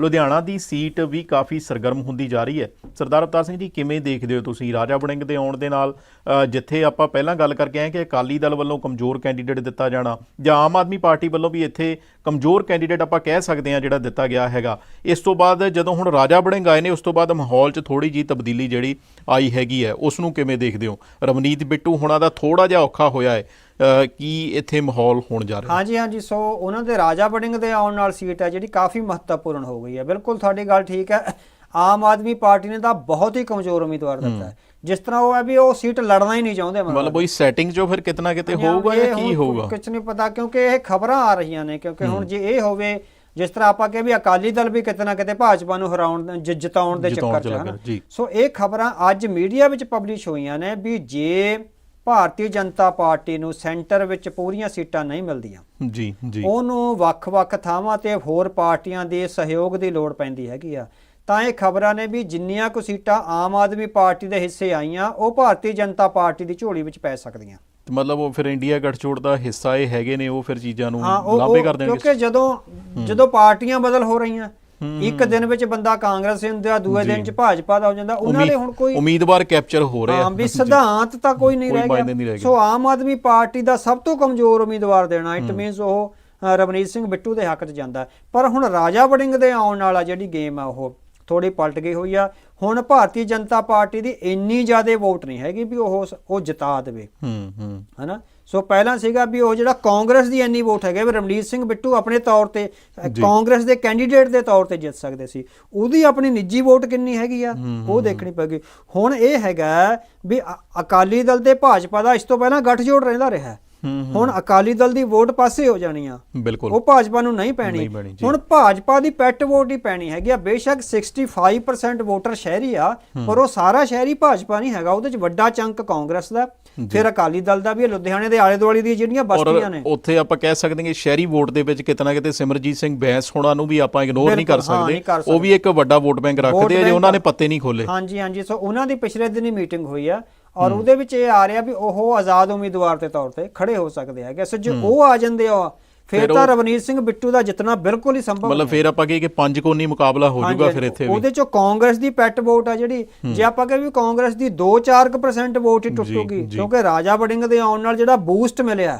ਲੁਧਿਆਣਾ ਦੀ seat ਵੀ ਕਾਫੀ ਸਰਗਰਮ ਹੁੰਦੀ ਜਾ ਰਹੀ ਹੈ। ਸਰਦਾਰ ਅਵਤਾਰ ਸਿੰਘ ਜੀ, ਕਿਵੇਂ ਦੇਖਦੇ ਹੋ ਤੁਸੀਂ ਰਾਜਾ ਵੜਿੰਗ ਦੇ ਆਉਣ ਦੇ ਨਾਲ ਜਿੱਥੇ ਆਪਾਂ ਪਹਿਲਾਂ ਗੱਲ ਕਰਕੇ ਆਏ ਕਿ ਅਕਾਲੀ ਦਲ ਵੱਲੋਂ ਕਮਜ਼ੋਰ ਕੈਂਡੀਡੇਟ ਦਿੱਤਾ ਜਾਣਾ ਜਾਂ ਆਮ ਆਦਮੀ ਪਾਰਟੀ ਵੱਲੋਂ ਵੀ ਇੱਥੇ ਕਮਜ਼ੋਰ ਕੈਂਡੀਡੇਟ ਆਪਾਂ ਕਹਿ ਸਕਦੇ ਹਾਂ ਜਿਹੜਾ ਦਿੱਤਾ ਗਿਆ ਹੈਗਾ। ਇਸ ਤੋਂ ਬਾਅਦ ਜਦੋਂ ਹੁਣ ਰਾਜਾ ਵੜਿੰਗ ਆਏ ਨੇ, ਉਸ ਤੋਂ ਬਾਅਦ ਮਾਹੌਲ 'ਚ ਥੋੜੀ ਜੀ ਤਬਦੀਲੀ ਜਿਹੜੀ ਆਈ ਹੈਗੀ ਹੈ। ਉਸ ਨੂੰ ਕਿਵੇਂ ਦੇਖਦੇ ਹੋ? ਰਵਨੀਤ ਬਿੱਟੂ ਹੁਣਾਂ ਦਾ ਥੋੜਾ ਜਿਹਾ ਔਖਾ ਹੋਇਆ ਹੈ। ਕੀ ਇੱਥੇ ਮਾਹੌਲ ਹੋਣ ਜਾ ਰਿਹਾ? ਹਾਂਜੀ ਹਾਂਜੀ ਸੋ ਉਹਨਾਂ ਦੇ ਰਾਜਾ ਵੜਿੰਗ ਦੇ ਆਉਣ ਨਾਲ ਸੀਟ ਹੈ ਜਿਹੜੀ ਕਾਫੀ ਮਹੱਤਵਪੂਰਨ ਹੋ ਗਈ ਹੈ। ਬਿਲਕੁਲ ਤੁਹਾਡੀ ਗੱਲ ਠੀਕ ਹੈ। ਆਮ ਆਦਮੀ ਪਾਰਟੀ ਨੇ ਤਾਂ ਬਹੁਤ ਹੀ ਕਮਜ਼ੋਰ ਉਮੀਦਵਾਰ ਦਿੱਤਾ ਹੈ। ਜਿਸ ਤਰ੍ਹਾਂ ਉਹ ਹੈ ਵੀ ਉਹ ਸੀਟ ਲੜਨਾ ਹੀ ਨਹੀਂ ਚਾਹੁੰਦੇ ਮਤਲਬ। ਉਹੀ ਸੈਟਿੰਗ 'ਚੋਂ ਫਿਰ ਕਿਤਨਾ ਕਿਤੇ ਹੋਊਗਾ ਜਾਂ ਕੀ ਹੋਊਗਾ? ਕੁਝ ਨਹੀਂ ਪਤਾ ਕਿਉਂਕਿ ਇਹ ਖਬਰਾਂ ਆ ਰਹੀਆਂ ਨੇ ਕਿਉਂਕਿ ਹੁਣ ਜੇ ਇਹ ਹੋਵੇ ਜਿਸ ਤਰ੍ਹਾਂ ਆਪਾਂ ਕਹੇ ਵੀ ਅਕਾਲੀ ਦਲ ਵੀ ਕਿਤੇ ਨਾ ਕਿਤੇ ਭਾਜਪਾ ਨੂੰ ਹਰਾਉਣ ਜਿ- ਜਿਤਾਉਣ ਦੇ ਚੱਕਰ ਚ ਹਨ ਜੀ। ਸੋ ਇਹ ਖਬਰਾਂ ਅੱਜ ਮੀਡੀਆ ਵਿੱਚ ਪਬਲਿਸ਼ ਹੋਈਆਂ ਨੇ ਵੀ ਜੇ ਭਾਰਤੀ ਜਨਤਾ ਪਾਰਟੀ ਨੂੰ ਸੈਂਟਰ ਵਿੱਚ ਪੂਰੀਆਂ ਸੀਟਾਂ ਨਹੀਂ ਮਿਲਦੀਆਂ। ਜੀ ਜੀ। ਉਹਨੂੰ ਵੱਖ-ਵੱਖ ਥਾਵਾਂ ਤੇ ਹੋਰ ਪਾਰਟੀਆਂ ਦੇ ਸਹਿਯੋਗ ਦੀ ਲੋੜ ਪੈਂਦੀ ਹੈਗੀ ਆ। ਤਾਂ ਇਹ ਖਬਰਾਂ ਨੇ ਵੀ ਜਿੰਨੀਆਂ ਕੁ ਸੀਟਾਂ ਆਮ ਆਦਮੀ ਪਾਰਟੀ ਦੇ ਹਿੱਸੇ ਆਈਆਂ ਉਹ ਭਾਰਤੀ ਜਨਤਾ ਪਾਰਟੀ ਦੀ ਝੋਲੀ ਵਿੱਚ ਪੈ ਸਕਦੀਆਂ। ਤੇ ਮਤਲਬ ਉਹ ਫਿਰ ਇੰਡੀਆ ਗੱਠਜੋੜ ਦਾ ਹਿੱਸਾ ਇਹ ਹੈਗੇ ਨੇ ਉਹ ਫਿਰ ਚੀਜ਼ਾਂ ਨੂੰ ਲਾਭੇ ਕਰ ਦੇਣਗੇ। ਕਿਉਂਕਿ ਜਦੋਂ ਜਦੋਂ ਪਾਰਟੀਆਂ ਬਦਲ ਹੋ ਰਹੀਆਂ ਇੱਕ ਦਿਨ ਵਿੱਚ ਬੰਦਾ ਕਾਂਗਰਸ ਹੁੰਦਾ ਦੂਏ ਦਿਨ ਚ ਭਾਜਪਾ ਦਾ ਹੋ ਜਾਂਦਾ। ਉਹਨਾਂ ਦੇ ਹੁਣ ਕੋਈ ਉਮੀਦਵਾਰ ਕੈਪਚਰ ਹੋ ਰਹੇ ਹਾਂ ਵੀ ਸਿਧਾਂਤ ਤਾਂ ਕੋਈ ਨਹੀਂ ਰਹਿ ਗਿਆ। ਸੋ ਆਮ ਆਦਮੀ ਪਾਰਟੀ ਦਾ ਸਭ ਤੋਂ ਕਮਜ਼ੋਰ ਉਮੀਦਵਾਰ ਦੇਣਾ ਇਟ ਮੀਨਸ ਉਹ ਰਵਨੀਤ ਸਿੰਘ ਬਿੱਟੂ ਦੇ ਹੱਕ 'ਚ ਜਾਂਦਾ। ਪਰ ਹੁਣ ਰਾਜਾ ਵੜਿੰਗ ਦੇ ਆਉਣ ਵਾਲਾ ਜਿਹੜੀ ਗੇਮ ਆ ਉਹ ਥੋੜੀ ਪਲਟ ਗਈ ਹੋਈ ਆ। ਹੁਣ ਭਾਰਤੀ ਜਨਤਾ ਪਾਰਟੀ ਦੀ ਇੰਨੀ ਜ਼ਿਆਦਾ ਵੋਟ ਨਹੀਂ ਹੈਗੀ ਵੀ ਉਹ ਉਹ ਜਿਤਾ ਦੇਵੇ। ਹੂੰ ਹੂੰ। ਹਨਾ? ਸੋ ਪਹਿਲਾਂ ਸੀਗਾ ਵੀ ਉਹ ਜਿਹੜਾ ਕਾਂਗਰਸ ਦੀ ਇੰਨੀ ਵੋਟ ਹੈਗੇ ਵੀ ਰਮਨੀਤ ਸਿੰਘ ਬਿੱਟੂ ਆਪਣੇ ਤੌਰ ਤੇ ਕਾਂਗਰਸ ਦੇ ਕੈਂਡੀਡੇਟ ਦੇ ਤੌਰ ਤੇ ਜਿੱਤ ਸਕਦੇ ਸੀ। ਉਹਦੀ ਆਪਣੀ ਨਿੱਜੀ ਵੋਟ ਕਿੰਨੀ ਹੈਗੀ ਆ? ਉਹ ਦੇਖਣੀ ਪੈਗੀ ਹੁਣ ਇਹ ਹੈਗਾ ਵੀ ਅਕਾਲੀ ਦਲ ਤੇ ਭਾਜਪਾ ਦਾ ਇਸ ਤੋਂ ਪਹਿਲਾਂ ਗੱਠਜੋੜ ਰਹਿੰਦਾ ਰਿਹਾ। ਹੁਣ ਅਕਾਲੀ ਦਲ ਦੀ ਵੋਟ ਪਾਸੇ ਹੋ ਜਾਣੀ ਆ। ਬਿਲਕੁਲ। ਉਹ ਭਾਜਪਾ ਨੂੰ ਨਹੀਂ ਪੈਣੀ। ਹੁਣ ਭਾਜਪਾ ਦੀ ਪੈਟ ਵੋਟ ਹੀ ਪੈਣੀ ਹੈਗੀ ਆ। ਬੇਸ਼ੱਕ 65% ਵੋਟਰ ਸ਼ਹਿਰੀ ਆ ਪਰ ਉਹ ਸਾਰਾ ਸ਼ਹਿਰੀ ਭਾਜਪਾ ਨਹੀਂ ਹੈਗਾ। ਉਹਦੇ ਚ ਵੱਡਾ ਚੰਕ ਕਾਂਗਰਸ ਦਾ ਫਿਰ ਅਕਾਲੀ ਦਲ ਦਾ ਵੀ ਲੁਧਿਆਣੇ ਦੇ ਆਲੇ ਦੁਆਲੇ ਦੀਆਂ ਜਿਹੜੀਆਂ ਬਸਤੀਆਂ ਨੇ। ਉੱਥੇ ਆਪਾਂ ਕਹਿ ਸਕਦੇ ਹਾਂ ਕਿ ਸ਼ਹਿਰੀ ਵੋਟ ਦੇ ਵਿੱਚ ਕਿਤਨਾ ਕਿਤੇ ਸਿਮਰਜੀਤ ਸਿੰਘ ਬੈਂਸ ਹੋਣਾ ਨੂੰ ਵੀ ਆਪਾਂ ਇਗਨੋਰ ਨਹੀਂ ਕਰ ਸਕਦੇ। ਉਹ ਵੀ ਇੱਕ ਵੱਡਾ ਵੋਟ ਬੈਂਕ ਰੱਖਦੇ ਆ ਜੇ ਉਹਨਾਂ ਨੇ। ਪੱਤੇ ਨਹੀਂ ਖੋਲੇ ਹਾਂਜੀ ਹਾਂਜੀ। ਸੋ ਉਹਨਾਂ ਦੀ ਪਿਛਲੇ ਦਿਨੀ ਮੀਟਿੰਗ ਹੋਈ ਆ। ਔਰ ਉਹਦੇ ਵਿੱਚ ਇਹ ਆ ਰਿਹਾ ਵੀ ਉਹ ਆਜ਼ਾਦ ਉਮੀਦਵਾਰ ਦੇ ਤੌਰ ਤੇ ਖੜੇ ਹੋ ਸਕਦੇ ਹੈਗੇ। ਸੋ ਜੇ ਉਹ ਆ ਜਾਂਦੇ ਆ ਫਿਰ ਤਾਂ ਰਵਨੀਤ ਸਿੰਘ ਬਿੱਟੂ ਦਾ ਜਿੱਤਣਾ ਬਿਲਕੁਲ ਹੀ ਸੰਭਵ ਮਤਲਬ ਫਿਰ ਆਪਾਂ ਕਹੀਏ ਕਿ ਪੰਜ ਕੋਨੀ ਮੁਕਾਬਲਾ ਹੋ ਜਾਊਗਾ ਫਿਰ ਇੱਥੇ ਵੀ। ਉਹਦੇ ਚੋਂ ਕਾਂਗਰਸ ਦੀ ਪੈਟ ਵੋਟ ਆ ਜਿਹੜੀ ਜੇ ਆਪਾਂ ਕਹੇ ਵੀ ਕਾਂਗਰਸ ਦੀ 2-4% ਵੋਟ ਹੀ ਟੁੱਟੂਗੀ। ਕਿਉਂਕਿ ਰਾਜਾ ਵੜਿੰਗ ਦੇ ਆਉਣ ਨਾਲ ਜਿਹੜਾ ਬੂਸਟ ਮਿਲਿਆ।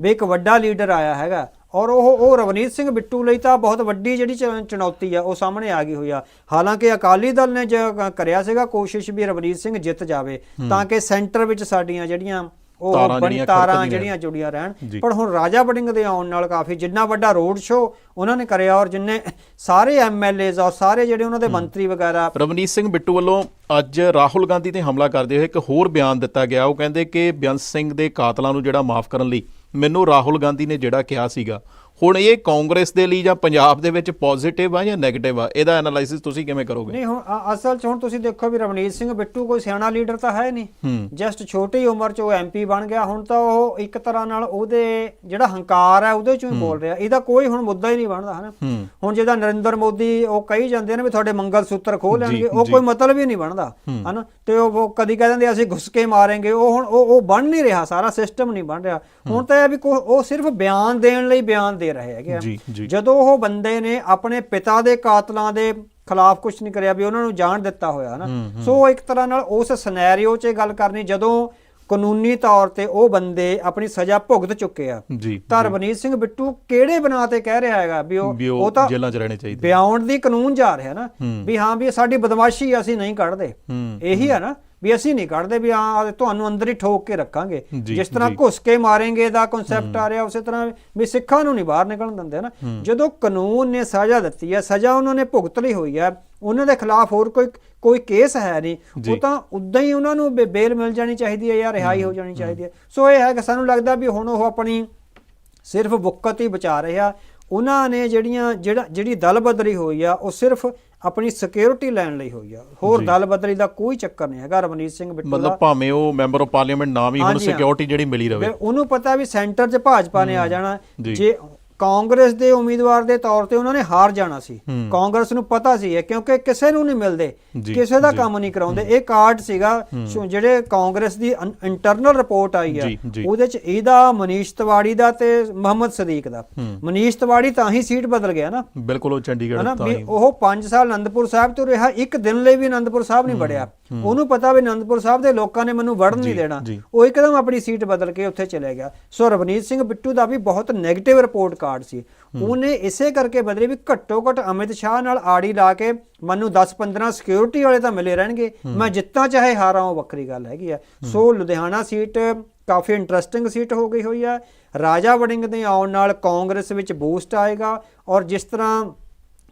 ਵੀ ਇੱਕ ਵੱਡਾ ਲੀਡਰ ਆਇਆ ਹੈਗਾ ਔਰ ਉਹ ਉਹ ਰਵਨੀਤ ਸਿੰਘ ਬਿੱਟੂ ਲਈ ਤਾਂ ਬਹੁਤ ਵੱਡੀ ਜਿਹੜੀ ਚੁਣੌਤੀ ਆ ਉਹ ਸਾਹਮਣੇ ਆ ਗਈ ਹੋਈ ਆ। ਹਾਲਾਂਕਿ ਅਕਾਲੀ ਦਲ ਨੇ ਜੋ ਕਰਿਆ ਸੀਗਾ ਕੋਸ਼ਿਸ਼ ਵੀ ਰਵਨੀਤ ਸਿੰਘ ਜਿੱਤ ਜਾਵੇ ਤਾਂ ਕਿ ਸੈਂਟਰ ਵਿੱਚ ਸਾਡੀਆਂ ਜਿਹੜੀਆਂ ਉਹ ਜਿਹੜੀਆਂ ਤਾਰਾਂ ਜਿਹੜੀਆਂ ਜੁੜੀਆਂ ਰਹਿਣ। ਪਰ ਹੁਣ ਰਾਜਾ ਵੜਿੰਗ ਦੇ ਆਉਣ ਨਾਲ ਕਾਫੀ ਜਿੰਨਾ ਵੱਡਾ ਰੋਡ ਸ਼ੋ ਉਹਨਾਂ ਨੇ ਕਰਿਆ ਔਰ ਜਿੰਨੇ ਸਾਰੇ ਐਮਐਲਏਜ਼ ਔਰ ਸਾਰੇ ਜਿਹੜੇ ਉਹਨਾਂ ਦੇ ਮੰਤਰੀ ਵਗੈਰਾ ਰਵਨੀਤ ਸਿੰਘ ਬਿੱਟੂ ਵੱਲੋਂ ਅੱਜ ਰਾਹੁਲ ਗਾਂਧੀ ਤੇ ਹਮਲਾ ਕਰਦੇ ਹੋਏ ਇੱਕ ਹੋਰ ਬਿਆਨ ਦਿੱਤਾ ਗਿਆ। ਉਹ ਕਹਿੰਦੇ ਕਿ ਬੇਅੰਤ ਸਿੰਘ ਦੇ ਕਾਤਲਾਂ ਨੂੰ ਜਿਹੜਾ ਮਾਫ ਕਰਨ ਲਈ ਮੈਨੂੰ ਰਾਹੁਲ ਗਾਂਧੀ ਨੇ ਜਿਹੜਾ ਕਿਹਾ ਸੀਗਾ ਹੁਣ ਇਹ ਕਾਂਗਰਸ ਦੇ ਲਈ ਜਾਂ ਪੰਜਾਬ ਦੇ ਵਿੱਚ ਪੋਜ਼ਿਟਿਵ ਆ ਜਾਂ 네ਗੇਟਿਵ ਆ? ਇਹਦਾ ਐਨਾਲਾਈਸਿਸ ਤੁਸੀਂ ਕਿਵੇਂ ਕਰੋਗੇ? ਨਹੀਂ ਹੁਣ ਅਸਲ 'ਚ ਹੁਣ ਤੁਸੀਂ ਦੇਖੋ ਵੀ ਰਵਨੀਤ ਸਿੰਘ ਬਿੱਟੂ ਕੋਈ ਸਿਆਣਾ ਲੀਡਰ ਤਾਂ ਹੈ ਨਹੀਂ। ਜਸਟ ਛੋਟੀ ਉਮਰ 'ਚ ਉਹ ਐਮਪੀ ਬਣ ਗਿਆ। ਹੁਣ ਤਾਂ ਉਹ ਇੱਕ ਤਰ੍ਹਾਂ ਨਾਲ ਉਹਦੇ ਜਿਹੜਾ ਹੰਕਾਰ ਹੈ ਉਹਦੇ 'ਚੋਂ ਹੀ ਬੋਲ ਰਿਹਾ। ਇਹਦਾ ਕੋਈ ਹੁਣ ਮੁੱਦਾ ਹੀ ਨਹੀਂ ਬਣਦਾ ਹਨਾ? ਹੁਣ ਜਿਹਦਾ ਨਰਿੰਦਰ ਮੋਦੀ ਉਹ ਕਹੀ ਜਾਂਦੇ ਨੇ ਵੀ ਤੁਹਾਡੇ ਮੰਗਲ ਸੂਤਰ ਖੋਹ ਲੈਣਗੇ ਉਹ। ਕੋਈ ਮਤਲਬ ਹੀ ਨਹੀਂ ਬਣਦਾ ਹਨਾ? ਤੇ ਉਹ ਕਦੀ ਕਹਿ ਦਿੰਦੇ ਅਸੀਂ ਘੁਸ ਕੇ ਮਾਰਾਂਗੇ। ਉਹ ਹੁਣ ਉਹ ਬਣ ਨਹੀਂ ਰਿਹਾ ਸਾਰਾ ਸਿਸਟਮ ਨਹੀਂ ਬਣ ਰਿਹਾ। ਹੁਣ ਤਾਂ ਇਹ ਵੀ ਉਹ ਸਿਰਫ ਬਿਆਨ ਦੇਣ ਲਈ ਬਿਆਨ ਦੇ ਰਹੇ ਹੈਗੇ ਆ। ਜਦੋਂ ਉਹ ਬੰਦੇ ਨੇ ਆਪਣੇ ਪਿਤਾ ਦੇ ਕਾਤਲਾਂ ਦੇ ਖਿਲਾਫ ਕੁਝ ਨਹੀਂ ਕਰਿਆ ਵੀ ਉਹਨਾਂ ਨੂੰ ਜਾਣ ਦਿੱਤਾ ਹੋਇਆ ਹਨਾ? ਸੋ ਇੱਕ ਤਰ੍ਹਾਂ ਨਾਲ ਉਸ ਸਿਨੈਰੀਓ 'ਚ ਇਹ ਗੱਲ ਕਰਨੀ ਜਦੋਂ ਕਾਨੂੰਨੀ ਤੌਰ ਤੇ ਉਹ ਬੰਦੇ ਆਪਣੀ ਸਜ਼ਾ ਭੁਗਤ ਚੁੱਕੇ ਆ। ਤਾਂ ਰਵਨੀਤ ਸਿੰਘ ਬਿੱਟੂ ਕਿਹੜੇ ਬਣਾ ਤੇ ਕਹਿ ਰਿਹਾ ਹੈਗਾ ਵੀ ਉਹ ਉਹ ਤਾਂ ਜੇਲ੍ਹਾਂ 'ਚ ਰਹਿਣੇ ਚਾਹੀਦੇ ਬਿਆਉਂਡ ਦੀ ਕਾਨੂੰਨ ਜਾ ਰਿਹਾ ਨਾ। ਵੀ ਹਾਂ ਵੀ ਸਾਡੀ ਬਦਮਾਸ਼ੀ ਅਸੀਂ ਨਹੀਂ ਕੱਢਦੇ। ਇਹੀ ਆ ਨਾ। ਵੀ ਅਸੀਂ ਨਹੀਂ ਕੱਢਦੇ ਵੀ ਹਾਂ ਤੁਹਾਨੂੰ ਅੰਦਰ ਹੀ ਠੋਕ ਕੇ ਰੱਖਾਂਗੇ। ਜਿਸ ਤਰ੍ਹਾਂ। ਘੁਸ ਕੇ ਮਾਰेंगे ਦਾ ਕਨਸੈਪਟ ਆ ਰਿਹਾ ਉਸੇ ਤਰ੍ਹਾਂ ਵੀ ਸਿੱਖਾਂ ਨੂੰ ਨਹੀਂ ਬਾਹਰ ਨਿਕਲਣ ਦਿੰਦੇ ਨਾ। ਜਦੋਂ ਕਾਨੂੰਨ ਨੇ ਸਜ਼ਾ ਦਿੱਤੀ ਹੈ ਸਜ਼ਾ ਉਹਨਾਂ ਨੇ ਭੁਗਤ ਲਈ ਹੋਈ ਹੈ ਉਹਨਾਂ ਦੇ ਖਿਲਾਫ ਹੋਰ ਕੋਈ ਕੋਈ ਕੇਸ ਹੈ ਨਹੀਂ। ਉਹ ਤਾਂ ਉਦਾਂ ਹੀ ਉਹਨਾਂ ਨੂੰ ਬੇਲ ਮਿਲ ਜਾਣੀ ਚਾਹੀਦੀ ਹੈ ਜਾਂ ਰਿਹਾਈ ਹੋ ਜਾਣੀ ਚਾਹੀਦੀ ਹੈ। ਸੋ ਇਹ ਹੈ ਕਿ ਸਾਨੂੰ ਲੱਗਦਾ ਵੀ ਹੁਣ ਉਹ ਆਪਣੀ ਸਿਰਫ ਬੁੱਕਤ ਹੀ ਬਚਾ ਰਿਹਾ। ਉਹਨਾਂ ਨੇ ਜਿਹੜੀਆਂ ਜਿਹੜਾ ਜਿਹੜੀ ਦਲ ਬਦਲੀ ਹੋਈ ਆ ਉਹ ਸਿਰਫ ਆਪਣੀ ਸਿਕਿਉਰਿਟੀ ਲੈਣ ਲਈ ਹੋਈ ਆ। ਹੋਰ ਦਲ ਬਦਲੀ ਦਾ ਕੋਈ ਚੱਕਰ ਨਹੀਂ ਹੈਗਾ ਰਵਨੀਤ ਸਿੰਘ ਬਿੱਟੂ ਮਤਲਬ ਦਾ। ਭਾਵੇਂ ਉਹ ਮੈਂਬਰ ਆਫ ਪਾਰਲੀਮੈਂਟ ਨਾ ਵੀ ਹੁਣ ਹਾਂ। ਸਿਕਿਉਰਿਟੀ ਜਿਹੜੀ ਮਿਲੀ ਰਵੇ। ਉਹਨੂੰ ਪਤਾ ਵੀ ਸੈਂਟਰ 'ਚ ਭਾਜਪਾ ਨੇ ਆ ਜਾਣਾ। ਜੀ। ਕਾਂਗਰਸ ਦੇ ਉਮੀਦਵਾਰ ਦੇ ਤੌਰ ਤੇ ਉਹਨਾਂ ਨੇ ਹਾਰ ਜਾਣਾ ਸੀ। ਕਾਂਗਰਸ ਨੂੰ ਪਤਾ ਸੀ ਇਹ ਕਿਉਂਕਿ ਕਿਸੇ ਨੂੰ ਨਹੀਂ ਮਿਲਦੇ ਕਿਸੇ ਦਾ। ਕੰਮ ਨਹੀਂ ਕਰਾਉਂਦੇ। ਇਹ ਕਾਰਡ ਸੀਗਾ ਜਿਹੜੇ ਕਾਂਗਰਸ ਦੀ ਇੰਟਰਨਲ ਰਿਪੋਰਟ ਆਈ ਆ। ਉਹਦੇ ਚ ਇਹਦਾ ਮਨੀਸ਼ ਤਿਵਾੜੀ ਦਾ ਤੇ ਮੁਹੰਮਦ ਸਦੀਕ ਦਾ। ਮਨੀਸ਼ ਤਿਵਾੜੀ ਤਾਂ ਹੀ ਸੀਟ ਬਦਲ ਗਿਆ ਨਾ। ਬਿਲਕੁਲ ਉਹ ਚੰਡੀਗੜ੍ਹ ਤਾਂ ਉਹ 5 ਸਾਲ ਅਨੰਦਪੁਰ ਸਾਹਿਬ ਤੋਂ ਰਿਹਾ ਇੱਕ ਦਿਨ ਲਈ ਵੀ ਅਨੰਦਪੁਰ ਸਾਹਿਬ ਨਹੀਂ ਵੜਿਆ। ਉਹਨੂੰ ਪਤਾ ਵੀ ਅਨੰਦਪੁਰ ਸਾਹਿਬ ਦੇ ਲੋਕਾਂ ਨੇ ਮੈਨੂੰ ਵੜਨ ਨਹੀਂ ਦੇਣਾ। ਉਹ ਇੱਕਦਮ ਆਪਣੀ ਸੀਟ ਬਦਲ ਕੇ ਉੱਥੇ ਚਲੇ ਗਿਆ। ਸੋ ਰਵਨੀਤ ਸਿੰਘ ਬਿੱਟੂ ਦਾ ਵੀ ਬਹੁਤ 네ਗੇਟਿਵ ਰਿਪੋਰਟ ਕਾਰਡ ਸੀ। ਉਹਨੇ ਇਸੇ ਕਰਕੇ ਬਦਲੇ ਵੀ ਘੱਟੋ ਘੱਟ ਅਮਿਤ ਸ਼ਾਹ ਨਾਲ ਆੜੀ ਲਾ ਕੇ ਮੈਨੂੰ 10-15 ਸਿਕਿਉਰਿਟੀ ਵਾਲੇ ਤਾਂ ਮਿਲੇ ਰਹਿਣਗੇ। ਮੈਂ ਜਿੱਤਾਂ ਚਾਹੇ ਹਾਰਾਂ ਉਹ ਵੱਖਰੀ ਗੱਲ ਹੈਗੀ ਆ। ਸੋ ਲੁਧਿਆਣਾ ਸੀਟ ਕਾਫੀ ਇੰਟਰਸਟਿੰਗ ਸੀਟ ਹੋ ਗਈ ਹੋਈ ਆ। ਰਾਜਾ ਵੜਿੰਗ ਦੇ ਆਉਣ ਨਾਲ ਕਾਂਗਰਸ ਵਿੱਚ ਬੂਸਟ ਆਏਗਾ ਔਰ ਜਿਸ ਤਰ੍ਹਾਂ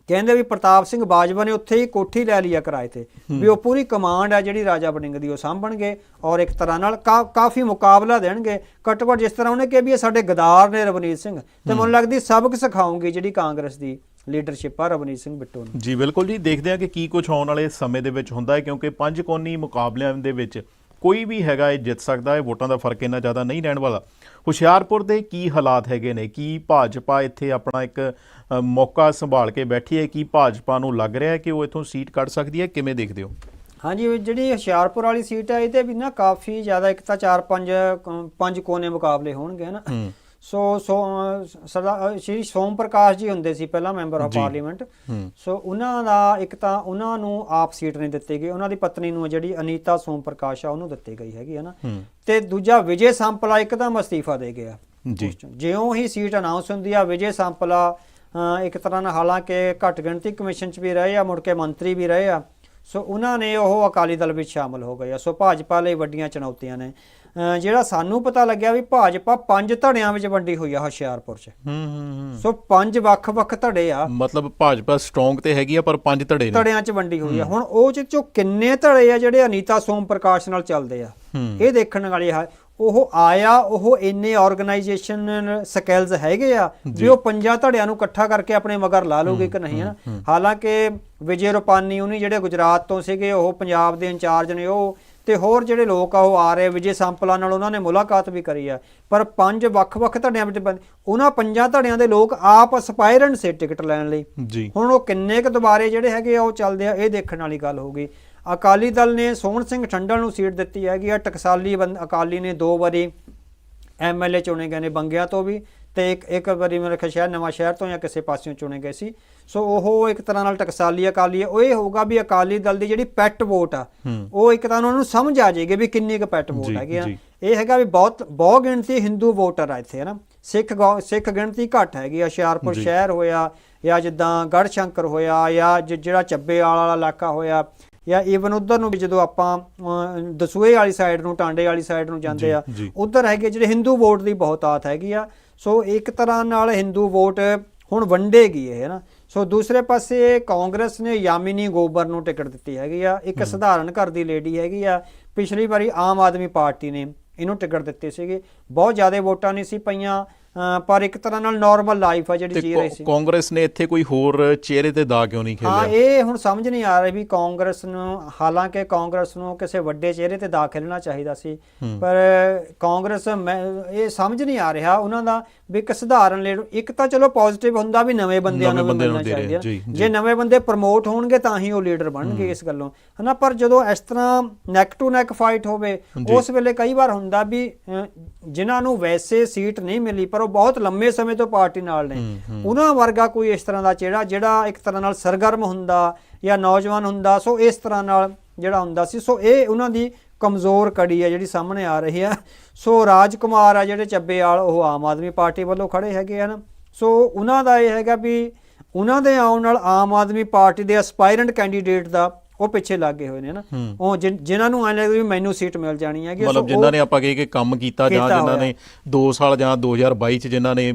ਕਹਿੰਦੇ ਵੀ ਪ੍ਰਤਾਪ ਸਿੰਘ ਬਾਜਵਾ ਨੇ ਉੱਥੇ ਹੀ ਕੋਠੀ ਲੈ ਲਈ ਆ ਕਿਰਾਏ ਤੇ। ਵੀ ਉਹ ਪੂਰੀ ਕਮਾਂਡ ਆ ਜਿਹੜੀ ਰਾਜਾ ਵੜਿੰਗ ਦੀ ਉਹ ਸਾਂਭਣਗੇ ਔਰ ਇੱਕ ਤਰ੍ਹਾਂ ਨਾਲ ਕਾਫੀ ਮੁਕਾਬਲਾ ਦੇਣਗੇ। ਘੱਟੋ ਘੱਟ ਜਿਸ ਤਰ੍ਹਾਂ ਉਹਨੇ ਕਿਹਾ ਵੀ ਇਹ ਸਾਡੇ ਗਦਾਰ ਨੇ ਰਵਨੀਤ ਸਿੰਘ। ਤੇ ਮੈਨੂੰ ਲੱਗਦੀ ਸਬਕ ਸਿਖਾਉਂਗੀ ਜਿਹੜੀ ਕਾਂਗਰਸ ਦੀ ਲੀਡਰਸ਼ਿਪ ਆ ਰਵਨੀਤ ਸਿੰਘ ਬਿੱਟੂ ਨੂੰ। ਜੀ ਬਿਲਕੁਲ ਜੀ। ਦੇਖਦੇ ਹਾਂ ਕਿ ਕੀ ਕੁਝ ਆਉਣ ਵਾਲੇ ਸਮੇਂ ਦੇ ਵਿੱਚ ਹੁੰਦਾ ਹੈ ਕਿਉਂਕਿ ਪੰਜ ਕੋਨੀ ਮੁਕਾਬਲਿਆਂ ਦੇ ਵਿੱਚ ਕੋਈ ਵੀ ਹੈਗਾ ਇਹ ਜਿੱਤ ਸਕਦਾ ਹੈ ਵੋਟਾਂ ਦਾ ਫ਼ਰਕ ਇੰਨਾ ਜ਼ਿਆਦਾ ਨਹੀਂ ਰਹਿਣ ਵਾਲਾ। ਹੁਸ਼ਿਆਰਪੁਰ ਦੇ ਕੀ ਹਾਲਾਤ ਹੈਗੇ ਨੇ? ਕੀ ਭਾਜਪਾ ਇੱਥੇ ਆਪਣਾ ਇੱਕ ਮੌਕਾ ਸੰਭਾਲ ਕੇ ਬੈਠੀ ਹੈ? ਕੀ ਭਾਜਪਾ ਨੂੰ ਲੱਗ ਰਿਹਾ ਹੈ ਕਿ ਉਹ ਇਥੋਂ ਸੀਟ ਕੱਢ ਸਕਦੀ ਹੈ? ਕਿਵੇਂ ਦੇਖਦੇ ਹੋ? ਹਾਂਜੀ ਜਿਹੜੀ ਹੁਸ਼ਿਆਰਪੁਰ ਵਾਲੀ ਸੀਟ ਹੈ ਇਹਦੇ ਵੀ ਨਾ ਕਾਫੀ ਜ਼ਿਆਦਾ ਇੱਕ ਤਾਂ 4-5 ਪੰਜ ਕੋਨੇ ਮੁਕਾਬਲੇ ਹੋਣਗੇ ਨਾ? ਸੋ ਸੋ ਸਰਦਾਰ ਸ਼੍ਰੀ ਸੋਮ ਪ੍ਰਕਾਸ਼ ਜੀ ਹੁੰਦੇ ਸੀ ਪਹਿਲਾ ਮੈਂਬਰ ਆਫ। ਪਾਰਲੀਮੈਂਟ। ਸੋ ਉਹਨਾਂ ਦਾ ਇੱਕ ਤਾਂ ਉਹਨਾਂ ਨੂੰ ਆਪ ਸੀਟ ਨਹੀਂ ਦਿੱਤੀ ਗਈ। ਉਹਨਾਂ ਦੀ ਪਤਨੀ ਨੂੰ ਜਿਹੜੀ ਅਨੀਤਾ ਸੋਮ ਪ੍ਰਕਾਸ਼ ਆ ਉਹਨੂੰ ਦਿੱਤੀ ਗਈ ਹੈਗੀ ਹੈ। ਨਾ ਤੇ ਦੂਜਾ ਵਿਜੇ ਸੰਪਲਾ ਇੱਕਦਮ ਅਸਤੀਫਾ ਦੇ ਗਿਆ। ਜੀ। ਜਿਉਂ ਹੀ ਸੀਟ ਅਨਾਉਂਸ ਹੁੰਦੀ ਆ ਵਿਜੇ ਸੰਪਲਾ ਇੱਕ ਤਰ੍ਹਾਂ ਨਾਲ ਹਾਲਾਂਕਿ ਘੱਟ ਗਿਣਤੀ ਕਮਿਸ਼ਨ 'ਚ ਵੀ ਰਹੇ ਆ ਮੁੜ ਕੇ ਮੰਤਰੀ ਵੀ ਰਹੇ ਆ। ਸੋ ਉਹਨਾਂ ਨੇ ਉਹ ਅਕਾਲੀ ਦਲ ਵਿੱਚ ਸ਼ਾਮਲ ਹੋ ਗਏ ਸੋ ਭਾਜਪਾ ਲਈ ਵੱਡੀਆਂ ਚੁਣੌਤੀਆਂ ਨੇ। ਜਿਹੜਾ ਸਾਨੂੰ ਪਤਾ ਲੱਗਿਆ ਵੀ ਭਾਜਪਾ ਪੰਜ ਧੜਿਆਂ ਵਿੱਚ ਵੰਡੀ ਹੋਈ ਆ ਹੁਸ਼ਿਆਰਪੁਰ 'ਚ। ਹੂੰ ਹੂੰ ਸੋ ਪੰਜ ਵੱਖ-ਵੱਖ ਧੜੇ ਆ। ਮਤਲਬ ਭਾਜਪਾ ਸਟਰੋਂਗ ਤੇ ਹੈਗੀ ਆ ਪਰ ਪੰਜ ਧੜੇ ਨੇ। ਧੜਿਆਂ 'ਚ ਵੰਡੀ ਹੋਈ ਆ। ਹੁਣ ਉਹ ਚ ਚੋਂ ਕਿੰਨੇ ਧੜੇ ਆ ਜਿਹੜੇ ਅਨੀਤਾ ਸੋਮ ਪ੍ਰਕਾਸ਼ ਨਾਲ ਚੱਲਦੇ ਆ? ਇਹ ਦੇਖਣ ਵਾਲੀ ਹੈ ਉਹ ਆਇਆ ਉਹ ਇੰਨੇ ਆਰਗੇਨਾਈਜੇਸ਼ਨ ਸਕਿੱਲਸ ਹੈਗੇ ਆ ਵੀ ਉਹ ਪੰਜਾਂ ਧੜਿਆਂ ਨੂੰ ਇਕੱਠਾ ਕਰਕੇ ਆਪਣੇ ਮਗਰ ਲਾ ਲੂਗੇ ਕਿ ਨਹੀਂ ਹਾਲਾਂਕਿ ਵਿਜੇ ਰੁਪਾਨੀ ਉਹਨੀ ਜਿਹੜੇ ਗੁਜਰਾਤ ਤੋਂ ਸੀਗੇ ਉਹ ਪੰਜਾਬ ਦੇ ਇੰਚਾਰਜ ਨੇ ਉਹ ਤੇ ਹੋਰ ਜਿਹੜੇ ਲੋਕ ਆ ਉਹ ਆ ਰਹੇ ਵਿਜੇ ਸੰਪਲਾ ਨਾਲ ਉਹਨਾਂ ਨੇ ਮੁਲਾਕਾਤ ਵੀ ਕਰੀ ਆ। ਪਰ ਪੰਜ ਵੱਖ-ਵੱਖ ਧੜਿਆਂ ਵਿੱਚ ਬੰਦ- ਉਹਨਾਂ ਪੰਜਾਂ ਧੜਿਆਂ ਦੇ ਲੋਕ ਆਪ ਅਸਪਾਇਰੈਂਟ ਸੀ ਟਿਕਟ ਲੈਣ ਲਈ। ਜੀ। ਹੁਣ ਉਹ ਕਿੰਨੇ ਕੁ ਦੁਬਾਰੇ ਜਿਹੜੇ ਹੈਗੇ ਆ ਉਹ ਚੱਲਦੇ ਆ ਇਹ ਦੇਖਣ ਵਾਲੀ ਗੱਲ ਹੋਊਗੀ ਅਕਾਲੀ ਦਲ ਨੇ ਸੋਹਣ ਸਿੰਘ ਠੰਡਲ ਨੂੰ ਸੀਟ ਦਿੱਤੀ ਹੈਗੀ ਆ ਟਕਸਾਲੀ ਅਕਾਲੀ ਨੇ ਦੋ ਵਾਰੀ ਐਮਐਲਏ ਚੁਣੇ ਗਏ ਨੇ ਬੰਗਿਆਂ ਤੋਂ ਵੀ। ਤੇ ਇੱਕ ਇੱਕ ਵਾਰੀ ਮੇਰੇ ਖਿਆਲ ਸ਼ਹਿਰ ਨਵਾਂ ਸ਼ਹਿਰ ਤੋਂ ਜਾਂ ਕਿਸੇ ਪਾਸਿਓਂ ਚੁਣੇ ਗਏ ਸੀ। ਸੋ ਉਹ ਇੱਕ ਤਰ੍ਹਾਂ ਨਾਲ ਟਕਸਾਲੀ ਅਕਾਲੀ ਉਹ ਇਹ ਹੋਊਗਾ ਵੀ ਅਕਾਲੀ ਦਲ ਦੀ ਜਿਹੜੀ ਪੈਟ ਵੋਟ ਆ ਉਹ ਇੱਕ ਤਰ੍ਹਾਂ ਨਾਲ ਉਹਨੂੰ ਸਮਝ ਆ ਜਾਏਗੀ ਵੀ ਕਿੰਨੀ ਕੁ ਪੈਟ ਵੋਟ ਹੈਗੀ ਆ। ਇਹ ਹੈਗਾ ਵੀ ਬਹੁਤ ਬਹੁਤ ਗਿਣਤੀ ਹਿੰਦੂ ਵੋਟਰ ਆ ਇੱਥੇ ਹੈ ਨਾ? ਸਿੱਖ ਗੌ- ਸਿੱਖ ਗਿਣਤੀ ਘੱਟ ਹੈਗੀ ਆ। ਹੁਸ਼ਿਆਰਪੁਰ। ਸ਼ਹਿਰ ਹੋਇਆ ਜਾਂ ਜਿੱਦਾਂ ਗੜ੍ਹ ਸ਼ੰਕਰ ਹੋਇਆ ਜਾਂ ਜਿਹੜਾ ਚੱਬੇ ਵਾਲਾ ਇਲਾਕਾ ਹੋਇਆ ਜਾਂ ਈਵਨ ਉਧਰ ਨੂੰ ਵੀ ਜਦੋਂ ਆਪਾਂ ਦਸੂਹੇ ਵਾਲੀ ਸਾਈਡ ਨੂੰ ਟਾਂਡੇ ਵਾਲੀ ਸਾਈਡ ਨੂੰ ਜਾਂਦੇ ਆ। ਉਧਰ ਹੈਗੇ ਜਿਹੜੇ ਹਿੰਦੂ ਵੋਟ ਦੀ ਬਹੁਤਾਤ ਹੈਗੀ ਆ। ਸੋ ਇੱਕ ਤਰ੍ਹਾਂ ਨਾਲ ਹਿੰਦੂ ਵੋਟ ਹੁਣ ਵੰਡੇਗੀ ਇਹ ਹੈ ਨਾ? ਸੋ ਦੂਸਰੇ ਪਾਸੇ ਕਾਂਗਰਸ ਨੇ ਯਾਮਿਨੀ ਗੋਬਰ ਨੂੰ ਟਿਕਟ ਦਿੱਤੀ ਹੈਗੀ ਆ। ਇੱਕ ਸਧਾਰਨ ਘਰ ਦੀ ਲੇਡੀ ਹੈਗੀ ਆ। ਪਿਛਲੀ ਵਾਰੀ ਆਮ ਆਦਮੀ ਪਾਰਟੀ ਨੇ ਇਹਨੂੰ ਟਿਕਟ ਦਿੱਤੀ ਸੀਗੀ। ਬਹੁਤ ਜ਼ਿਆਦਾ ਵੋਟਾਂ ਨਹੀਂ ਸੀ ਪਈਆਂ। ਪਰ ਇੱਕ ਤਰ੍ਹਾਂ ਨਾਲ ਨਾਰਮਲ ਲਾਈਫ ਆ ਜਿਹੜੀ ਜੀ ਰਹੀ ਸੀ। ਕਾਂਗਰਸ ਨੇ ਇੱਥੇ ਕੋਈ ਹੋਰ ਚਿਹਰੇ ਤੇ ਦਾ ਕਿਉਂ ਨਹੀਂ ਹਾਂ ਖੇਲਿਆ? ਇਹ ਹੁਣ ਸਮਝ ਨਹੀਂ ਆ ਰਹੀ ਵੀ ਕਾਂਗਰਸ ਨੂੰ ਹਾਲਾਂਕਿ ਕਾਂਗਰਸ ਨੂੰ ਕਿਸੇ ਵੱਡੇ ਚਿਹਰੇ ਤੇ ਦਾਖਲਣਾ ਚਾਹੀਦਾ ਸੀ। ਹੂੰ। ਪਰ ਕਾਂਗਰਸ ਇਹ ਸਮਝ ਨਹੀਂ ਆ ਰਿਹਾ ਉਹਨਾਂ ਦਾ ਵੀ ਇੱਕ ਸਧਾਰਨ ਲੀਡਰ ਇੱਕ ਤਾਂ ਚਲੋ ਪੋਜ਼ਿਟਿਵ ਹੁੰਦਾ ਵੀ ਨਵੇਂ ਬੰਦਿਆਂ ਨੂੰ ਮਿਲਣਾ ਦੇ ਚਾਹੀਦਾ। ਜੀ, ਨਵੇਂ ਬੰਦੇ ਪ੍ਰਮੋਟ ਹੋਣਗੇ ਤਾਂ ਹੀ ਉਹ ਲੀਡਰ ਬਣਨਗੇ ਇਸ ਗੱਲੋਂ। ਹਨਾ ਪਰ ਜਦੋਂ ਇਸ ਤਰ੍ਹਾਂ ਨੈਕ ਟੂ ਨੈਕ ਫਾਈਟ ਹੋਵੇ। ਉਸ ਵੇਲੇ ਕਈ ਵਾਰ ਹੁੰਦਾ ਵੀ ਜਿਨ੍ਹਾਂ ਨੂੰ ਵੈਸੇ ਸੀਟ ਨਹੀਂ ਮਿਲੀ ਪਰ ਉਹ ਬਹੁਤ ਲੰਮੇ ਸਮੇਂ ਤੋਂ ਪਾਰਟੀ ਨਾਲ ਨੇ। ਉਹਨਾਂ ਵਰਗਾ ਕੋਈ ਇਸ ਤਰ੍ਹਾਂ ਦਾ ਚਿਹਰਾ ਜਿਹੜਾ ਇੱਕ ਤਰ੍ਹਾਂ ਨਾਲ ਸਰਗਰਮ ਹੁੰਦਾ ਜਾਂ ਨੌਜਵਾਨ ਹੁੰਦਾ ਸੋ ਇਸ ਤਰ੍ਹਾਂ ਨਾਲ ਜਿਹੜਾ ਹੁੰਦਾ ਸੀ। ਸੋ ਇਹ ਉਹਨਾਂ ਦੀ ਕਮਜ਼ੋਰ ਕੜੀ ਹੈ ਜਿਹੜੀ ਸਾਹਮਣੇ ਆ ਰਹੀ ਹੈ। ਸੋ ਰਾਜਕੁਮਾਰ ਆ ਜਿਹੜੇ ਚੱਬੇ ਵਾਲ ਉਹ ਆਮ ਆਦਮੀ ਪਾਰਟੀ ਵੱਲੋਂ ਖੜੇ ਹੈਗੇ ਹਨ। ਸੋ ਉਹਨਾਂ ਦਾ ਇਹ ਹੈਗਾ ਵੀ ਉਹਨਾਂ ਦੇ ਆਉਣ ਨਾਲ ਆਮ ਆਦਮੀ ਪਾਰਟੀ ਦੇ ਐਸਪਾਇਰੈਂਟ ਕੈਂਡੀਡੇਟ ਦਾ ਉਹ ਪਿੱਛੇ ਲੱਗੇ ਹੋਏ ਨੇ ਨਾ ਹੂੰ। ਉਹ ਜਿਨ- ਜਿਨ੍ਹਾਂ ਨੂੰ ਐਂ ਲੱਗਦਾ ਵੀ ਮੈਨੂੰ ਸੀਟ ਮਿਲ ਜਾਣੀ ਹੈਗੀ ਸੋ ਮਤਲਬ ਜਿਨ੍ਹਾਂ ਨੇ ਆਪਾਂ ਕਹੇ ਕਿ ਕੰਮ ਕੀਤਾ ਜਾਂ ਜਿਨ੍ਹਾਂ। ਨੇ 2 ਸਾਲ ਜਾਂ 2022 ਚ ਜਿਨ੍ਹਾਂ ਨੇ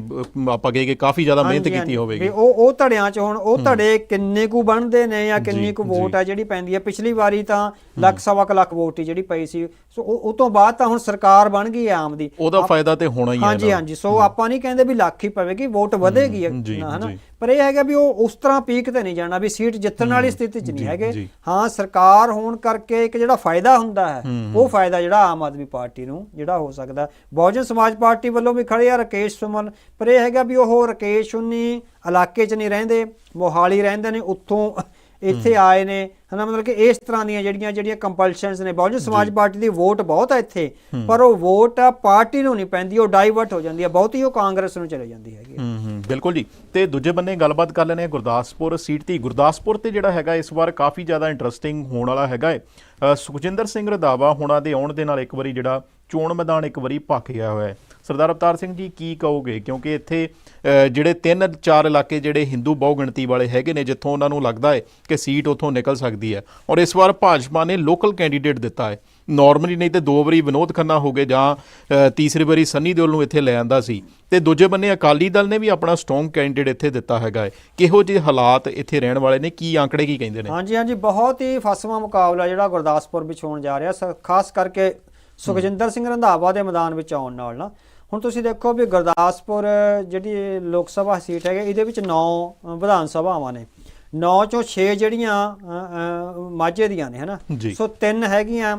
ਆਪਾਂ ਕਹੇ ਕਿ ਕਾਫੀ ਜ਼ਿਆਦਾ ਮਿਹਨਤ ਕੀਤੀ। ਹੋਵੇਗੀ ਉਹ ਉਹ ਧੜਿਆਂ 'ਚ ਹੁਣ ਉਹ ਧੜੇ ਕਿੰਨੇ ਕੁ ਬਣਦੇ ਨੇ ਜਾਂ ਕਿੰਨੀ ਕੁ। ਵੋਟ ਆ ਜਿਹੜੀ ਪੈਂਦੀ ਹੈ ਪਿਛਲੀ ਵਾਰੀ ਤਾਂ ਲੱਖ ਸਵਾ ਕੁ ਲੱਖ ਵੋਟ ਹੀ ਜਿਹੜੀ ਪਈ ਸੀ ਸੋ ਉਹ ਤੋਂ ਬਾਅਦ ਤਾਂ ਹੁਣ ਸਰਕਾਰ ਬਣ ਗਈ ਹੈ ਆਮ ਦੀ ਉਹਦਾ ਫਾਇਦਾ ਤੇ ਹੋਣਾ ਹੀ ਹੈ ਹਾਂਜੀ। ਹਾਂਜੀ ਸੋ ਆਪਾਂ ਨਹੀਂ ਕਹਿੰਦੇ ਵੀ ਲੱਖ ਹੀ ਪਵੇਗੀ ਵੋਟ ਵਧੇਗੀ ਹਨਾ। ਪਰ ਇਹ ਹੈਗਾ ਵੀ ਉਹ ਉਸ ਤਰ੍ਹਾਂ ਪੀਕ ਤੇ ਨਹੀਂ ਜਾਣਾ ਵੀ ਸੀਟ ਜਿੱਤਣ ਵਾਲੀ ਸਥਿਤੀ 'ਚ ਨਹੀਂ ਹੈਗੇ। ਹਾਂ ਸਰਕਾਰ ਹੋਣ ਕਰਕੇ ਇੱਕ ਜਿਹੜਾ ਫਾਇਦਾ ਹੁੰਦਾ ਹੈ ਉਹ ਫਾਇਦਾ ਜਿਹੜਾ ਆਮ ਆਦਮੀ ਪਾਰਟੀ ਨੂੰ ਜਿਹੜਾ ਹੋ ਸਕਦਾ। ਬਹੁਜਨ ਸਮਾਜ ਪਾਰਟੀ ਵੱਲੋਂ ਵੀ ਖੜੇ ਆ ਰਕੇਸ਼ ਸੁਮਨ ਪਰ ਇਹ ਹੈਗਾ ਵੀ ਉਹ ਰਕੇਸ਼ ਉਨੀ ਇਲਾਕੇ 'ਚ ਨਹੀਂ ਰਹਿੰਦੇ ਮੋਹਾਲੀ ਰਹਿੰਦੇ ਨੇ ਉੱਥੋਂ ਇੱਥੇ ਆਏ ਨੇ। ਹਨਾ ਮਤਲਬ ਕਿ ਇਸ ਤਰ੍ਹਾਂ ਦੀਆਂ ਜਿਹੜੀਆਂ ਜਿਹੜੀਆਂ ਕੰਪਲਸ਼ਨਸ ਨੇ ਬਹੁਜਨ ਸਮਾਜ ਪਾਰਟੀ ਦੀ ਵੋਟ ਬਹੁਤ ਹੈ ਇੱਥੇ ਪਰ ਉਹ ਵੋਟ ਆ ਪਾਰਟੀ ਨੂੰ ਨਹੀਂ ਪੈਂਦੀ ਉਹ ਡਾਈਵਰਟ ਹੋ ਜਾਂਦੀ ਹੈ ਬਹੁਤੀ ਉਹ ਕਾਂਗਰਸ ਨੂੰ ਚਲੇ ਜਾਂਦੀ ਹੈਗੀ ਬਿਲਕੁਲ ਜੀ। ਤੇ ਦੂਜੇ ਬੰਨੇ ਗੱਲਬਾਤ ਕਰ ਲੈਣੇ ਗੁਰਦਾਸਪੁਰ ਸੀਟ ਦੀ ਗੁਰਦਾਸਪੁਰ ਤੇ ਜਿਹੜਾ ਹੈਗਾ ਇਸ ਵਾਰ ਕਾਫੀ ਜ਼ਿਆਦਾ ਇੰਟਰਸਟਿੰਗ ਹੋਣ ਵਾਲਾ ਹੈਗਾ ਹੈ। ਸੁਖਜਿੰਦਰ ਸਿੰਘ ਰੰਧਾਵਾ ਹੁਣਾਂ ਦੇ ਆਉਣ ਦੇ ਨਾਲ ਇੱਕ ਵਾਰੀ ਜਿਹੜਾ ਚੋਣ ਮੈਦਾਨ ਇੱਕ ਵਾਰੀ ਭੱਖ ਗਿਆ ਹੋਇਆ ਹੈ। ਸਰਦਾਰ ਅਵਤਾਰ ਸਿੰਘ ਜੀ ਕੀ ਕਹੋਗੇ? ਕਿਉਂਕਿ ਇੱਥੇ ਜਿਹੜੇ ਤਿੰਨ ਚਾਰ ਇਲਾਕੇ ਜਿਹੜੇ ਹਿੰਦੂ ਬਹੁਗਿਣਤੀ ਵਾਲੇ ਹੈਗੇ ਨੇ, ਜਿੱਥੋਂ ਉਹਨਾਂ ਨੂੰ ਲੱਗਦਾ ਹੈ ਕਿ ਸੀਟ ਉੱਥੋਂ ਨਿਕਲ ਸਕਦੀ ਹੈ। ਔਰ ਇਸ ਵਾਰ ਭਾਜਪਾ ਨੇ ਲੋਕਲ ਕੈਂਡੀਡੇਟ ਦਿੱਤਾ ਹੈ। ਨਾਰਮਲੀ ਨਹੀਂ ਤੇ ਦੋ ਵਾਰੀ ਵਿਨੋਦ ਖੰਨਾ ਹੋ ਗਏ ਜਾਂ ਤੀਸਰੀ ਵਾਰੀ ਸੰਨੀ ਦਿਓਲ ਨੂੰ ਇੱਥੇ ਲੈ ਆਂਦਾ ਸੀ। ਤੇ ਦੂਜੇ ਬੰਨੇ ਅਕਾਲੀ ਦਲ ਨੇ ਵੀ ਆਪਣਾ ਸਟਰੋਂਗ ਕੈਂਡੀਡੇਟ ਇੱਥੇ ਦਿੱਤਾ ਹੈਗਾ ਹੈ। ਕਿਹੋ ਜਿਹੇ ਹਾਲਾਤ ਇੱਥੇ ਰਹਿਣ ਵਾਲੇ ਨੇ? ਕੀ ਆંકੜੇ ਕੀ ਕਹਿੰਦੇ ਨੇ? ਹਾਂਜੀ ਹਾਂਜੀ, ਬਹੁਤ ਹੀ ਫਸਵਾ ਮੁਕਾਬਲਾ ਜਿਹੜਾ ਗੁਰਦਾਸਪੁਰ ਵਿੱਚ ਹੋਣ ਜਾ ਰਿਹਾ ਸ- ਖਾਸ ਕਰਕੇ ਸੁਖਜਿੰਦਰ ਸਿੰਘ ਰੰਧਾਵਾ ਦੇ ਮੈਦਾਨ ਵਿੱਚ ਆਉਣ ਨਾਲ ਨਾ। ਹੁਣ ਤੁਸੀਂ ਦੇਖੋ ਵੀ ਗੁਰਦਾਸਪੁਰ ਜਿਹੜੀ ਲੋਕ ਸਭਾ ਸੀਟ ਹੈਗੀ, ਇਹਦੇ ਵਿੱਚ 9 ਵਿਧਾਨ ਸਭਾਵਾਂ ਨੇ। 9 ਚੋਂ 6 ਜਿਹੜੀਆਂ ਮਾਝੇ ਦੀਆਂ ਨੇ ਹਨਾ। ਸੋ ਤਿੰਨ ਹੈਗੀਆਂ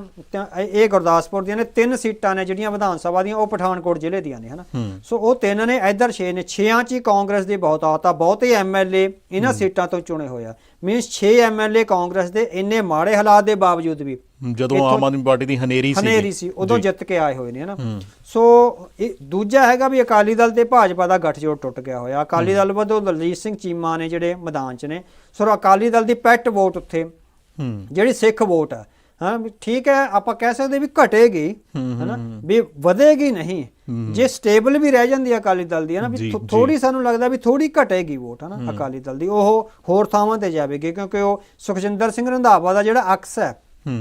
ਇਹ ਗੁਰਦਾਸਪੁਰ ਦੀਆਂ ਨੇ ਤਿੰਨ ਸੀਟਾਂ ਨੇ ਜਿਹੜੀਆਂ ਵਿਧਾਨ ਸਭਾ ਦੀਆਂ ਉਹ ਪਠਾਨਕੋਟ ਜ਼ਿਲ੍ਹੇ ਦੀਆਂ ਨੇ ਹਨਾ? ਸੋ ਉਹ ਤਿੰਨ ਨੇ ਇੱਧਰ 6 ਨੇ 6ਾਂ 'ਚ ਹੀ ਕਾਂਗਰਸ ਦੀ ਬਹੁਤਾਤ ਆ ਬਹੁਤੇ ਐਮਐਲਏ ਇਹਨਾਂ ਸੀਟਾਂ ਤੋਂ ਚੁਣੇ ਹੋਏ ਆ। ਮੀਨਸ 6 ਐਮਐਲਏ ਕਾਂਗਰਸ ਦੇ ਇੰਨੇ ਮਾੜੇ ਹਾਲਾਤ ਦੇ ਬਾਵਜੂਦ ਵੀ ਜਦੋਂ ਆਮ ਆਦਮੀ ਪਾਰਟੀ ਦੀ ਹਨੇਰੀ ਸੀ ਹਨੇਰੀ ਸੀ ਉਦੋਂ। ਜਿੱਤ ਕੇ ਆਏ ਹੋਏ ਨੇ ਹਨਾ। ਸੋ ਇਹ ਦੂਜਾ ਹੈਗਾ ਵੀ ਅਕਾਲੀ ਦਲ ਤੇ ਭਾਜਪਾ ਦਾ ਗੱਠਜੋੜ ਟੁੱਟ ਗਿਆ ਹੋਇਆ ਅਕਾਲੀ ਦਲ ਵੱਲੋਂ ਦਲਜੀਤ ਸਿੰਘ ਚੀਮਾ ਨੇ ਜਿਹੜੇ ਮੈਦਾਨ 'ਚ ਨੇ ਸੋ ਅਕਾਲੀ ਦਲ ਦੀ ਪੈਟ ਵੋਟ ਉੱਥੇ ਜਿਹੜੀ ਸਿੱਖ ਵੋਟ ਹੈ ਹਾਂ ਵੀ ਠੀਕ ਹੈ ਆਪਾਂ ਕਹਿ ਸਕਦੇ ਵੀ ਘਟੇਗੀ ਹੈਨਾ ਵੀ ਵਧੇਗੀ ਨਹੀਂ। ਜੇ ਸਟੇਬਲ ਵੀ ਰਹਿ ਜਾਂਦੀ ਹੈ ਅਕਾਲੀ ਦਲ ਦੀ ਹੈ ਨਾ ਜੀ, ਵੀ। ਥੋੜੀ ਸਾਨੂੰ ਲੱਗਦਾ ਵੀ ਥੋੜੀ ਘਟੇਗੀ ਵੋਟ ਹੈ ਨਾ ਅਕਾਲੀ ਦਲ ਦੀ ਉਹ ਹੋਰ ਥਾਵਾਂ ਤੇ ਜਾਵੇਗੀ ਕਿਉਂਕਿ ਉਹ ਸੁਖਜਿੰਦਰ ਸਿੰਘ ਰੰਧਾਵਾ ਦਾ ਜਿਹੜਾ ਅਕਸ ਹੂੰ।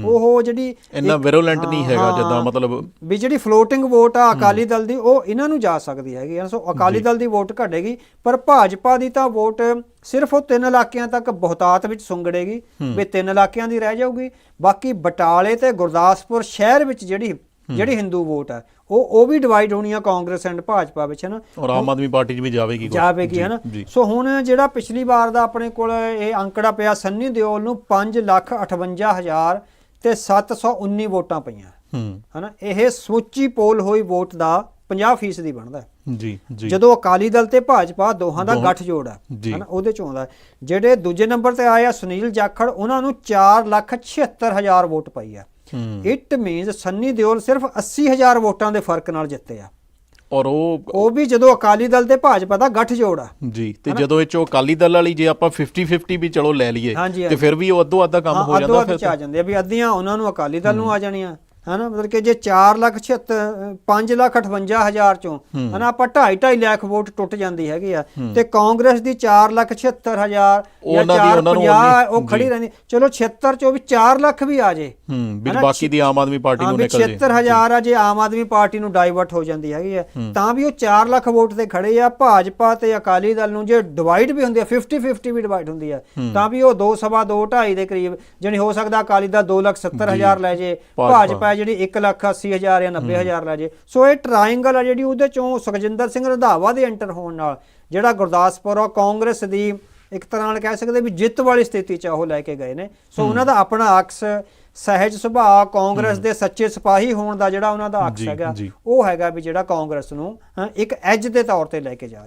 ਉਹ ਜਿਹੜੀ ਇੰਨਾ virulent ਨਹੀਂ ਹੈਗਾ ਜਿੱਦਾਂ ਮਤਲਬ ਵੀ ਜਿਹੜੀ ਫਲੋਟਿੰਗ ਵੋਟ ਆ ਅਕਾਲੀ ਦਲ ਦੀ ਉਹ ਇਹਨਾਂ ਨੂੰ ਜਾ ਸਕਦੀ ਹੈਗੀ। ਸੋ ਅਕਾਲੀ ਦਲ ਦੀ ਵੋਟ ਘਟੇਗੀ ਪਰ ਭਾਜਪਾ ਦੀ ਤਾਂ ਵੋਟ ਸਿਰਫ ਉਹ ਤਿੰਨ ਇਲਾਕਿਆਂ ਤੱਕ ਬਹੁਤਾਤ ਵਿੱਚ ਸੁੰਗੜੇਗੀ ਵੀ ਤਿੰਨ ਇਲਾਕਿਆਂ ਦੀ ਰਹਿ ਜਾਊਗੀ। ਬਾਕੀ ਬਟਾਲੇ ਤੇ ਗੁਰਦਾਸਪੁਰ ਸ਼ਹਿਰ ਵਿੱਚ ਜਿਹੜੀ ਜਿਹੜੀ ਹਿੰਦੂ ਵੋਟ ਹੈ ਉਹ ਉਹ ਵੀ ਡਿਵਾਈਡ ਹੋਣੀ ਆ ਕਾਂਗਰਸ ਐਂਡ ਭਾਜਪਾ ਵਿੱਚ ਹੈ ਨਾ ਔਰ ਆਮ ਆਦਮੀ ਪਾਰਟੀ 'ਚ ਵੀ ਜਾਵੇਗੀ। ਜਾਵੇਗੀ ਹੈ ਨਾ ਜੀ। ਸੋ ਹੁਣ ਜਿਹੜਾ ਪਿਛਲੀ ਵਾਰ ਦਾ ਆਪਣੇ ਕੋਲ ਇਹ ਅੰਕੜਾ ਪਿਆ ਸੰਨੀ ਦਿਓਲ ਨੂੰ 5 ਲੱਖ 58 ਹਜ਼ਾਰ ਤੇ 719 ਵੋਟਾਂ ਪਈਆਂ ਹੂੰ ਹਨਾ ਇਹ ਸਮੁੱਚੀ ਪੋਲ ਹੋਈ ਵੋਟ ਦਾ 50% ਦੀ ਬਣਦਾ। ਜੀ ਜੀ ਜਦੋਂ ਅਕਾਲੀ ਦਲ ਤੇ ਭਾਜਪਾ ਦੋਹਾਂ ਦਾ ਦੋਹਾਂ- ਗੱਠਜੋੜ ਹੈ। ਹਨਾ ਉਹਦੇ ਚੋਂ ਆਉਂਦਾ। ਜਿਹੜੇ ਦੂਜੇ ਨੰਬਰ ਤੇ ਆਏ ਆ ਸੁਨੀਲ ਜਾਖੜ ਉਹਨਾਂ ਨੂੰ 4 ਲੱਖ 76 ਹਜ਼ਾਰ ਵੋਟ ਪਈ ਆ ਹੂੰ ਇਟ ਮੀਨਸ ਸੰਨੀ ਦਿਓਲ ਸਿਰਫ 80 ਹਜ਼ਾਰ ਵੋਟਾਂ ਦੇ ਫ਼ਰਕ ਨਾਲ ਜਿੱਤੇ ਆ ਔਰ ਉਹ ਉਹ ਵੀ ਜਦੋਂ ਅਕਾਲੀ ਦਲ ਤੇ ਭਾਜਪਾ ਦਾ ਗੱਠਜੋੜ ਆ। ਜੀ ਤੇ ਜਦੋਂ ਇਹ ਚੋਂ ਅਕਾਲੀ ਦਲ ਵਾਲੀ ਜੇ ਆਪਾਂ 50 50 ਵੀ ਚਲੋ ਲੈ ਲਈਏ ਤੇ। ਫਿਰ ਵੀ ਉਹ ਅੱਧੋ ਅੱਧਾ ਕੰਮ ਹਾਂ, ਅੱਧੋ ਜਾਂਦਾ ਅੱਧ ਫਿਰ ਚ ਆ ਜਾਂਦੇ ਆ ਵੀ ਅੱਧੀਆਂ ਉਹਨਾਂ ਨੂੰ ਅਕਾਲੀ ਦਲ ਨੂੰ ਆ ਜਾਣੀਆਂ। ਹਨਾ? ਮਤਲਬ ਕਿ ਜੇ 4 ਲੱਖ 76 5 ਲੱਖ 58 ਹਜ਼ਾਰ ਚੋਂ ਹਨਾ ਆਪਾਂ 2.5 2.5 ਲੱਖ ਵੋਟ ਟੁੱਟ ਜਾਂਦੀ ਹੈਗੀ ਆ। ਤੇ ਕਾਂਗਰਸ ਦੀ 4 ਲੱਖ 76 ਹਜ਼ਾਰ ਜਾਂ ਉਹਨਾਂ ਦੀ 4 ਉਹਨਾਂ ਨੂੰ 50 ਉਨੀ- ਉਹ ਖੜੀ। ਰਹਿੰਦੀ। ਚਲੋ 76 ਚੋਂ ਵੀ 4 ਲੱਖ ਵੀ ਆ ਜੇ। ਹੂੰ ਵੀ ਬਾਕੀ ਦੀ ਆਮ ਆਦਮੀ ਪਾਰਟੀ ਨੂੰ ਨਿਕਲ ਜੇ। 76000 ਆ ਜੇ ਆਮ ਆਦਮੀ ਪਾਰਟੀ ਨੂੰ ਡਾਈਵਰਟ ਹੋ ਜਾਂਦੀ ਹੈਗੀ ਆ। ਤਾਂ ਵੀ ਉਹ 4 ਲੱਖ ਵੋਟ ਤੇ ਖੜੇ ਆ। ਭਾਜਪਾ ਤੇ ਅਕਾਲੀ ਦਲ ਨੂੰ ਜੇ ਡਿਵਾਈਡ ਵੀ ਹੁੰਦੀ ਆ 50 50 ਵੀ ਡਿਵਾਈਡ ਹੁੰਦੀ ਆ ਤਾਂ ਵੀ ਉਹ 2 ਸਵਾ 2 2.5 ਦੇ ਕਰੀਬ ਜਾਣੀ ਹੋ ਸਕਦਾ ਅਕਾਲੀ ਦਲ 2 ਲੱਖ 70 ਹਜ਼ਾਰ ਲੈ ਜੇ ਭਾਜਪਾ। ਹੈ ਜਿਹੜੀ 1 ਲੱਖ 80 ਹਜ਼ਾਰ ਜਾਂ 90 ਹਜ਼ਾਰ ਲੈ ਜੇ। ਸੋ ਇਹ ਟ੍ਰਾਇੰਗਲ ਆ ਜਿਹੜੀ ਉਹਦੇ ਚੋਂ ਸੁਖਜਿੰਦਰ ਸਿੰਘ ਰੰਧਾਵਾ ਦੇ ਐਂਟਰ ਹੋਣ ਨਾਲ ਜਿਹੜਾ ਗੁਰਦਾਸਪੁਰ ਆ ਕਾਂਗਰਸ ਦੀ ਇੱਕ ਤਰ੍ਹਾਂ ਨਾਲ ਕਹਿ ਸਕਦੇ ਵੀ ਜਿੱਤ ਵਾਲੀ ਸਥਿਤੀ ਚ ਉਹ ਲੈ ਕੇ ਗਏ ਨੇ। ਸੋ ਉਹਨਾਂ ਦਾ ਆਪਣਾ ਅਕਸ ਸਹਿਜ ਸੁਭਾਅ ਕਾਂਗਰਸ ਦੇ ਸੱਚੇ ਸਿਪਾਹੀ ਹੋਣ ਦਾ ਜਿਹੜਾ ਉਹਨਾਂ ਦਾ ਅਕਸ ਹੈਗਾ। ਉਹ ਹੈਗਾ ਵੀ ਜਿਹੜਾ ਕਾਂਗਰਸ ਨੂੰ ਇੱਕ ਐਜ ਦੇ ਤੌਰ ਤੇ ਲੈ ਕੇ ਜਾ ਰਿਹਾ